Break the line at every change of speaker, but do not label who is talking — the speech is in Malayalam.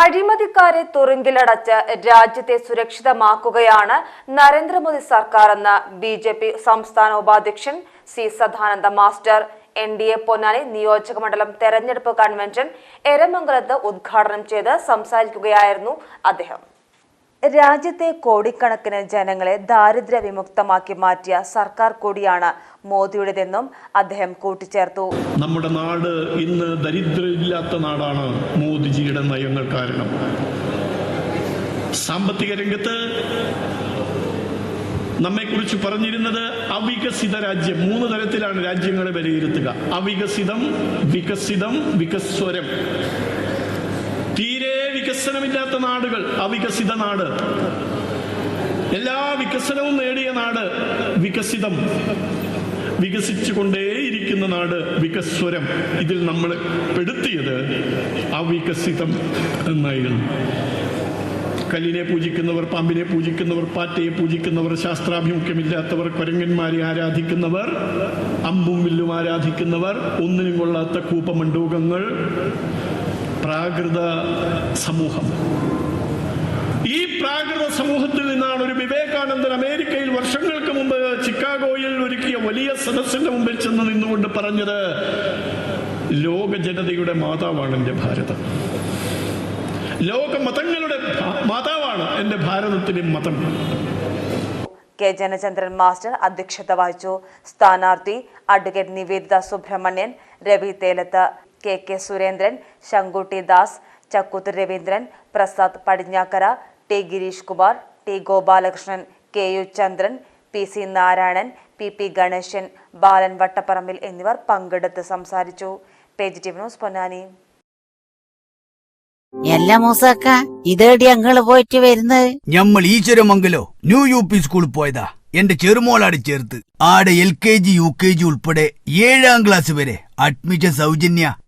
അഴിമതിക്കാരെ തുറുങ്കിലടച്ച് രാജ്യത്തെ സുരക്ഷിതമാക്കുകയാണ് നരേന്ദ്രമോദി സർക്കാരെന്ന് ബി ജെ പി സംസ്ഥാന ഉപാധ്യക്ഷൻ C Sadananda master N D A Ponnani നിയോജക മണ്ഡലം തെരഞ്ഞെടുപ്പ് കൺവെൻഷൻ എരമംഗലത്ത് ഉദ്ഘാടനം ചെയ്ത് സംസാരിക്കുകയായിരുന്നു അദ്ദേഹം. രാജ്യത്തെ കോടിക്കണക്കിന് ജനങ്ങളെ ദാരിദ്ര്യ വിമുക്തമാക്കി മാറ്റിയ സർക്കാർ കൂടിയാണ് മോദിയുടേതെന്നും അദ്ദേഹം കൂട്ടിച്ചേർത്തു.
നമ്മുടെ നാട് ഇന്ന് ദരിദ്രമില്ലാത്ത നാടാണ് മോദിജിയുടെ നയങ്ങൾ കാരണം. സാമ്പത്തിക രംഗത്ത് നമ്മെക്കുറിച്ച് പറഞ്ഞിരുന്നത് അവികസിത രാജ്യം. മൂന്ന് തരത്തിലാണ് രാജ്യങ്ങളെ വിലയിരുത്തുക. അവികസിതം വികസിതം വികസ്വരം. വികസനമില്ലാത്ത നാടുകൾ അവികസിത നാട്. എല്ലാ വികസനവും നേടിയ നാട് വികസിതം. വികസിച്ചുകൊണ്ടേയിരിക്കുന്ന നാട് വികസ്വരം. ഇതിൽ നമ്മൾ പെടുത്തിയത് അവികസിതം എന്നായിരുന്നു. കല്ലിനെ പൂജിക്കുന്നവർ പാമ്പിനെ പൂജിക്കുന്നവർ പാറ്റയെ പൂജിക്കുന്നവർ ശാസ്ത്രാഭിമുഖ്യമില്ലാത്തവർ കുരങ്ങന്മാരെ ആരാധിക്കുന്നവർ അമ്പും വില്ലും ആരാധിക്കുന്നവർ ഒന്നിനും കൊള്ളാത്ത കൂപ്പമണ്ഡൂകങ്ങൾ പ്രാകൃത സമൂഹം. ഈ പ്രാകൃത സമൂഹത്തിൽ നിന്നാണ് ഒരു വിവേകാനന്ദൻ അമേരിക്കയിൽ വർഷങ്ങൾക്ക് മുമ്പ് ചിക്കാഗോയിൽ ഒരുക്കിയ വലിയ സദസ്സിന്റെ മുമ്പിൽ ചെന്ന് നിന്നുകൊണ്ട് പറഞ്ഞത് ലോക ജനതയുടെ മാതാവാണ് എന്റെ ഭാരതം. ലോക മതങ്ങളുടെ മാതാവാണ് എന്റെ ഭാരതത്തിലെ മതം.
കെ. ജനചന്ദ്രൻ മാസ്റ്റർ അധ്യക്ഷത വഹിച്ചു. സ്ഥാനാർത്ഥി advocate Nivedita Subramanian Ravi Thelath. K K Surendran Shankutty Das Chakkuth Raveendran Prasad Padinjakkara T Girish Kumar T Gopalakrishnan K U Chandran P C Narayanan P P Ganesan Balan Vattaparambil എന്നിവർ പങ്കെടുത്ത് സംസാരിച്ചു. Page T news Ponnani.
എല്ലാ മൂസാക്ക ഇതേടി അങ്ങൾ പോയിട്ട് വരുന്നത്?
ഞമ്മൾ ഈശ്വരമംഗലോ ന്യൂ യു പി സ്കൂളിൽ പോയതാ. എന്റെ ചെറുമോളാട് ചേർത്ത്. ആടെ L K G U K G ഉൾപ്പെടെ ഏഴാം ക്ലാസ് വരെ അഡ്മിഷൻ സൗജന്യ